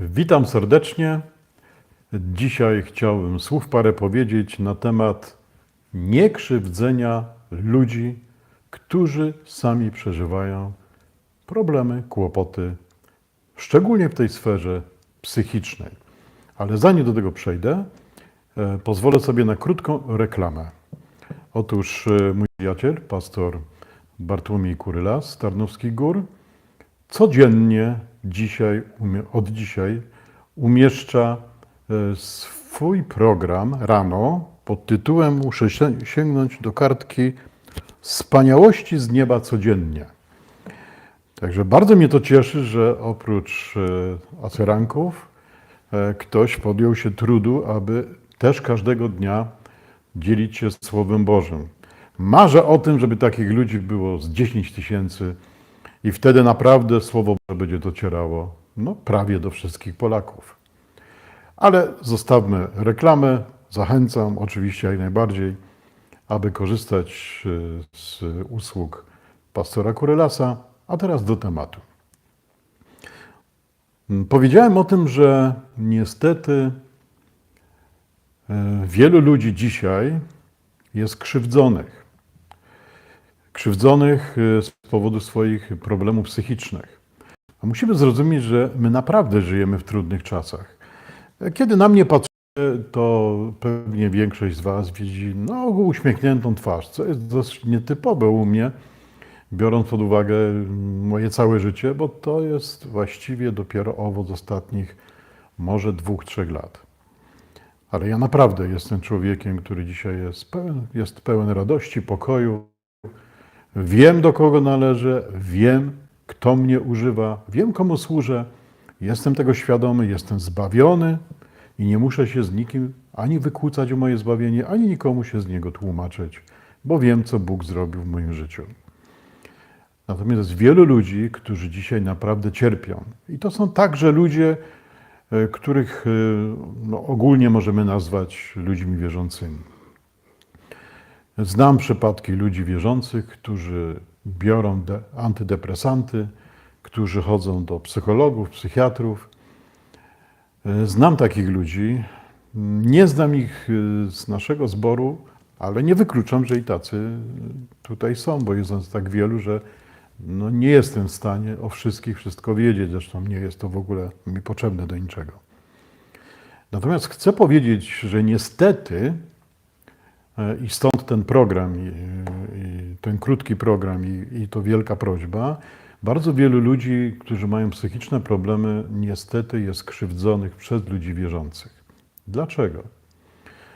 Witam serdecznie. Dzisiaj chciałbym słów parę powiedzieć na temat niekrzywdzenia ludzi, którzy sami przeżywają problemy, kłopoty, szczególnie w tej sferze psychicznej. Ale zanim do tego przejdę, e, pozwolę sobie na krótką reklamę. Otóż e, mój przyjaciel, pastor Bartłomiej Kuryla z Tarnowskich Gór, codziennie dzisiaj, od dzisiaj umieszcza e, swój program rano pod tytułem Muszę się- sięgnąć do kartki Wspaniałości z nieba codziennie. Także bardzo mnie to cieszy, że oprócz e, aseranków e, ktoś podjął się trudu, aby też każdego dnia dzielić się Słowem Bożym. Marzę o tym, żeby takich ludzi było z 10 tysięcy i wtedy naprawdę Słowo Boże będzie docierało no, prawie do wszystkich Polaków. Ale zostawmy reklamę. Zachęcam oczywiście jak najbardziej, aby korzystać e, z usług pastora Kurelasa. A teraz do tematu. Mm, Powiedziałem o tym, że niestety e, wielu ludzi dzisiaj jest krzywdzonych. Krzywdzonych e, z powodu swoich problemów psychicznych. A musimy zrozumieć, że my naprawdę żyjemy w trudnych czasach. Kiedy na mnie patrzycie, to pewnie większość z Was widzi no, uśmiechniętą twarz, co jest dosyć nietypowe u mnie, biorąc pod uwagę moje całe życie, bo to jest właściwie dopiero owoc ostatnich może dwóch, trzech lat. Ale ja naprawdę jestem człowiekiem, który dzisiaj jest pełen, jest pełen radości, pokoju. Wiem, do kogo należę, wiem, kto mnie używa, wiem, komu służę. Jestem tego świadomy, jestem zbawiony i nie muszę się z nikim ani wykłócać o moje zbawienie, ani nikomu się z niego tłumaczyć, bo wiem, co Bóg zrobił w moim życiu. Natomiast jest wielu ludzi, którzy dzisiaj naprawdę cierpią. I to są także ludzie, e, których e, no, ogólnie możemy nazwać ludźmi wierzącymi. Znam przypadki ludzi wierzących, którzy biorą de- antydepresanty, którzy chodzą do psychologów, psychiatrów. E, Znam takich ludzi. Nie znam ich e, z naszego zboru, ale nie wykluczam, że i tacy tutaj są, bo jest nas tak wielu, że no nie jestem w stanie o wszystkich wszystko wiedzieć. Zresztą nie jest to w ogóle mi potrzebne do niczego. Natomiast chcę powiedzieć, że niestety e, i stąd ten program, i, i ten krótki program, i, i to wielka prośba. Bardzo wielu ludzi, którzy mają psychiczne problemy, niestety jest krzywdzonych przez ludzi wierzących. Dlaczego?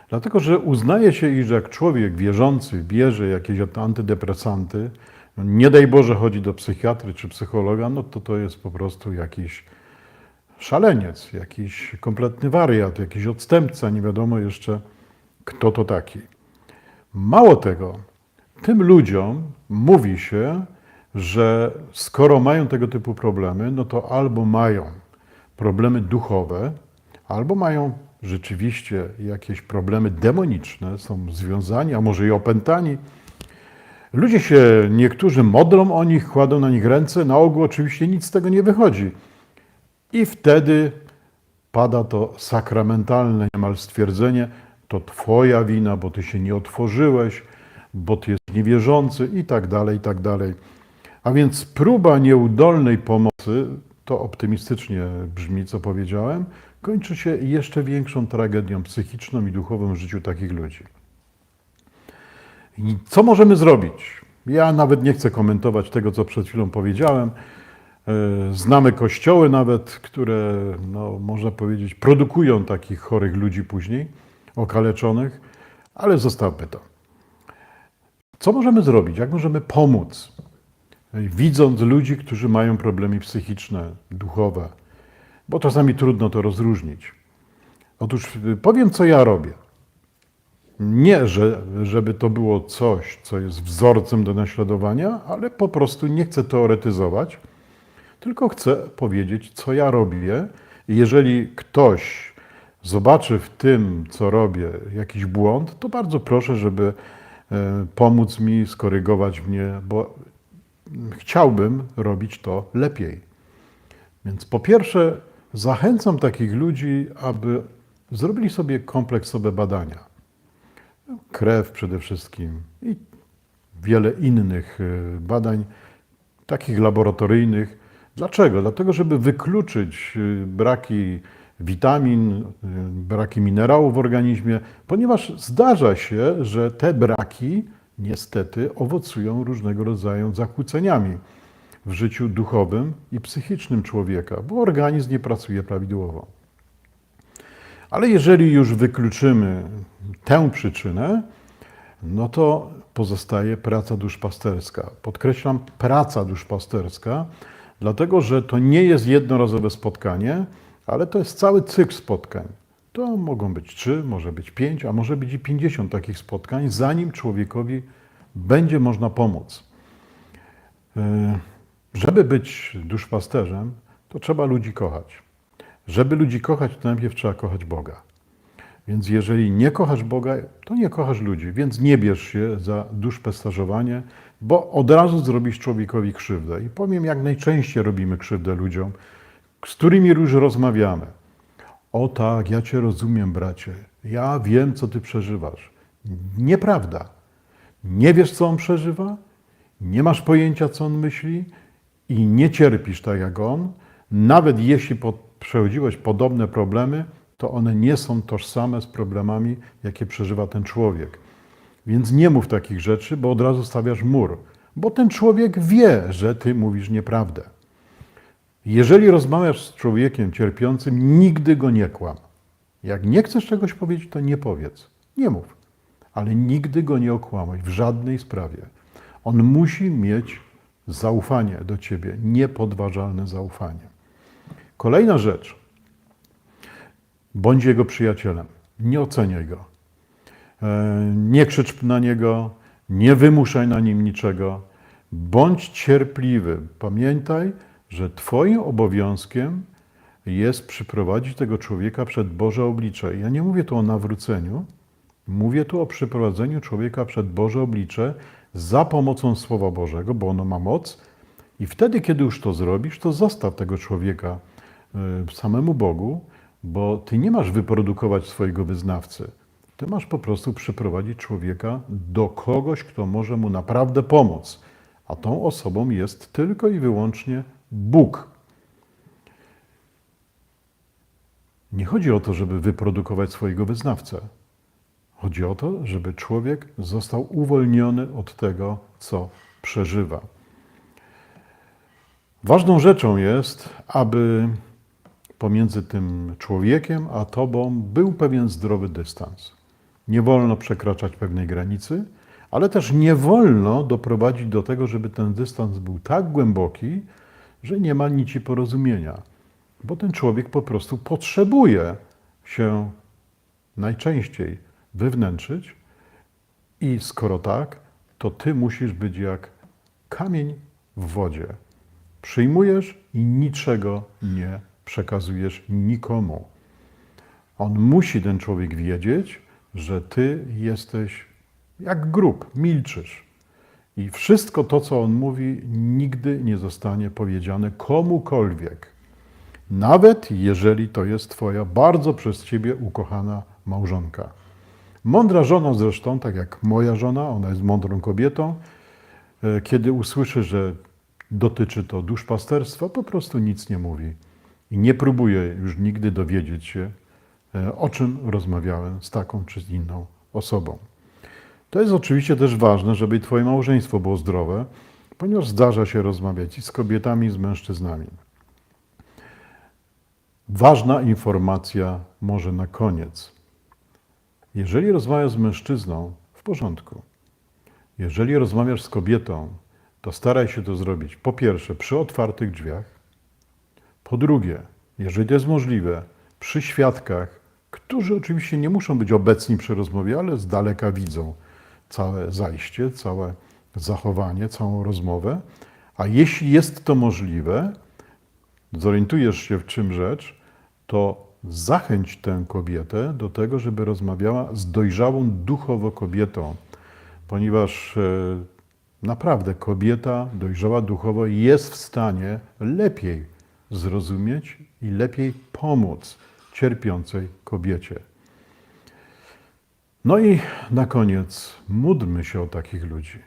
Dlatego, że uznaje się, iż jak człowiek wierzący bierze jakieś antydepresanty, no nie daj Boże chodzi do psychiatry czy psychologa, no to to jest po prostu jakiś szaleniec, jakiś kompletny wariat, jakiś odstępca, nie wiadomo jeszcze kto to taki. Mało tego, tym ludziom mówi się, że skoro mają tego typu problemy, no to albo mają problemy duchowe, albo mają rzeczywiście jakieś problemy demoniczne, są związani, a może i opętani. Ludzie się, niektórzy modlą o nich, kładą na nich ręce, na ogół oczywiście nic z tego nie wychodzi. I wtedy pada to sakramentalne niemal stwierdzenie, to twoja wina, bo ty się nie otworzyłeś, bo ty jesteś niewierzący i tak dalej, i tak dalej. A więc próba nieudolnej pomocy, to optymistycznie brzmi, co powiedziałem, kończy się jeszcze większą tragedią psychiczną i duchową w życiu takich ludzi. I co możemy zrobić? Ja nawet nie chcę komentować tego, co przed chwilą powiedziałem. E, Znamy kościoły nawet, które, no, można powiedzieć, produkują takich chorych ludzi później, okaleczonych, ale zostawmy to. Co możemy zrobić? Jak możemy pomóc? Widząc ludzi, którzy mają problemy psychiczne, duchowe, bo czasami trudno to rozróżnić. Otóż y, powiem, co ja robię. Nie, że, żeby to było coś, co jest wzorcem do naśladowania, ale po prostu nie chcę teoretyzować, tylko chcę powiedzieć, co ja robię. Jeżeli ktoś zobaczy w tym, co robię, jakiś błąd, to bardzo proszę, żeby e, pomóc mi, skorygować mnie, bo chciałbym robić to lepiej. Więc po pierwsze, Zachęcam takich ludzi, aby zrobili sobie kompleksowe badania. Krew przede wszystkim i wiele innych y, badań, takich laboratoryjnych. Dlaczego? Dlatego, żeby wykluczyć y, braki witamin, braki minerałów w organizmie, ponieważ zdarza się, że te braki niestety owocują różnego rodzaju zakłóceniami w życiu duchowym i psychicznym człowieka, bo organizm nie pracuje prawidłowo. Ale jeżeli już wykluczymy tę przyczynę, no to pozostaje praca duszpasterska. Podkreślam, praca duszpasterska, dlatego że to nie jest jednorazowe spotkanie, ale to jest cały cykl spotkań. To mogą być trzy, może być pięć, a może być i pięćdziesiąt takich spotkań, zanim człowiekowi będzie można pomóc. Yy, Żeby być duszpasterzem, to trzeba ludzi kochać. Żeby ludzi kochać, to najpierw trzeba kochać Boga. Więc jeżeli nie kochasz Boga, to nie kochasz ludzi, więc nie bierz się za duszpasterzowanie, bo od razu zrobisz człowiekowi krzywdę. I powiem, jak najczęściej robimy krzywdę ludziom, z którymi już rozmawiamy. O tak, ja Cię rozumiem, bracie. Ja wiem, co Ty przeżywasz. Nieprawda. Nie wiesz, co on przeżywa, nie masz pojęcia, co on myśli i nie cierpisz tak jak on. Nawet jeśli po, przechodziłeś podobne problemy, to one nie są tożsame z problemami, jakie przeżywa ten człowiek. Więc nie mów takich rzeczy, bo od razu stawiasz mur, bo ten człowiek wie, że ty mówisz nieprawdę. Jeżeli rozmawiasz z człowiekiem cierpiącym, nigdy go nie kłam. Jak nie chcesz czegoś powiedzieć, to nie powiedz. Nie mów. Ale nigdy go nie okłamuj w żadnej sprawie. On musi mieć zaufanie do ciebie, niepodważalne zaufanie. Kolejna rzecz. Bądź jego przyjacielem. Nie oceniaj go. E, Nie krzycz na niego, nie wymuszaj na nim niczego. Bądź cierpliwy. Pamiętaj, że Twoim obowiązkiem jest przyprowadzić tego człowieka przed Boże oblicze. Ja nie mówię tu o nawróceniu, mówię tu o przyprowadzeniu człowieka przed Boże oblicze za pomocą Słowa Bożego, bo ono ma moc. I wtedy, kiedy już to zrobisz, to zostaw tego człowieka y, samemu Bogu, bo Ty nie masz wyprodukować swojego wyznawcy. Ty masz po prostu przyprowadzić człowieka do kogoś, kto może mu naprawdę pomóc. A tą osobą jest tylko i wyłącznie Bóg. Nie chodzi o to, żeby wyprodukować swojego wyznawcę. Chodzi o to, żeby człowiek został uwolniony od tego, co przeżywa. Ważną rzeczą jest, aby pomiędzy tym człowiekiem a tobą był pewien zdrowy dystans. Nie wolno przekraczać pewnej granicy, ale też nie wolno doprowadzić do tego, żeby ten dystans był tak głęboki, że nie ma nici porozumienia, bo ten człowiek po prostu potrzebuje się najczęściej wywnętrzyć i skoro tak, to ty musisz być jak kamień w wodzie. Przyjmujesz i niczego nie przekazujesz nikomu. On musi, ten człowiek, wiedzieć, że ty jesteś jak grób, milczysz. I wszystko to, co on mówi, nigdy nie zostanie powiedziane komukolwiek. Nawet jeżeli to jest twoja bardzo przez ciebie ukochana małżonka. Mądra żona zresztą, tak jak moja żona, ona jest mądrą kobietą, e, kiedy usłyszy, że dotyczy to duszpasterstwa, po prostu nic nie mówi. I nie próbuje już nigdy dowiedzieć się, e, o czym rozmawiałem z taką czy z inną osobą. To jest oczywiście też ważne, żeby Twoje małżeństwo było zdrowe, ponieważ zdarza się rozmawiać i z kobietami, i z mężczyznami. Ważna informacja może na koniec. Jeżeli rozmawiasz z mężczyzną, w porządku. Jeżeli rozmawiasz z kobietą, to staraj się to zrobić po pierwsze przy otwartych drzwiach, po drugie, jeżeli to jest możliwe, przy świadkach, którzy oczywiście nie muszą być obecni przy rozmowie, ale z daleka widzą całe zajście, całe zachowanie, całą rozmowę. A jeśli jest to możliwe, zorientujesz się w czym rzecz, to zachęć tę kobietę do tego, żeby rozmawiała z dojrzałą duchowo kobietą, ponieważ e, naprawdę kobieta dojrzała duchowo jest w stanie lepiej zrozumieć i lepiej pomóc cierpiącej kobiecie. No i na koniec módlmy się o takich ludzi.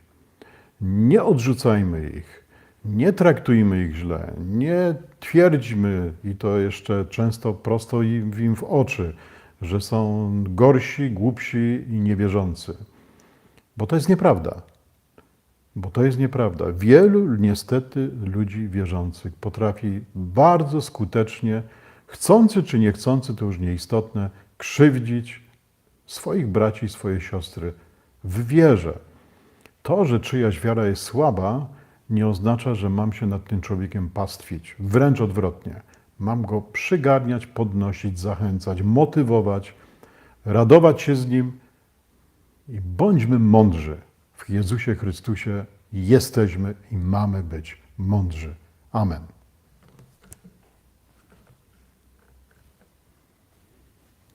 Nie odrzucajmy ich, nie traktujmy ich źle, nie twierdźmy, i to jeszcze często prosto im im w oczy, że są gorsi, głupsi i niewierzący. Bo to jest nieprawda. Bo to jest nieprawda. Wielu niestety ludzi wierzących potrafi bardzo skutecznie, chcący czy niechcący, to już nieistotne, krzywdzić swoich braci, swoje siostry w wierze. To, że czyjaś wiara jest słaba, nie oznacza, że mam się nad tym człowiekiem pastwić. Wręcz odwrotnie. Mam go przygarniać, podnosić, zachęcać, motywować, radować się z nim i bądźmy mądrzy. W Jezusie Chrystusie jesteśmy i mamy być mądrzy. Amen.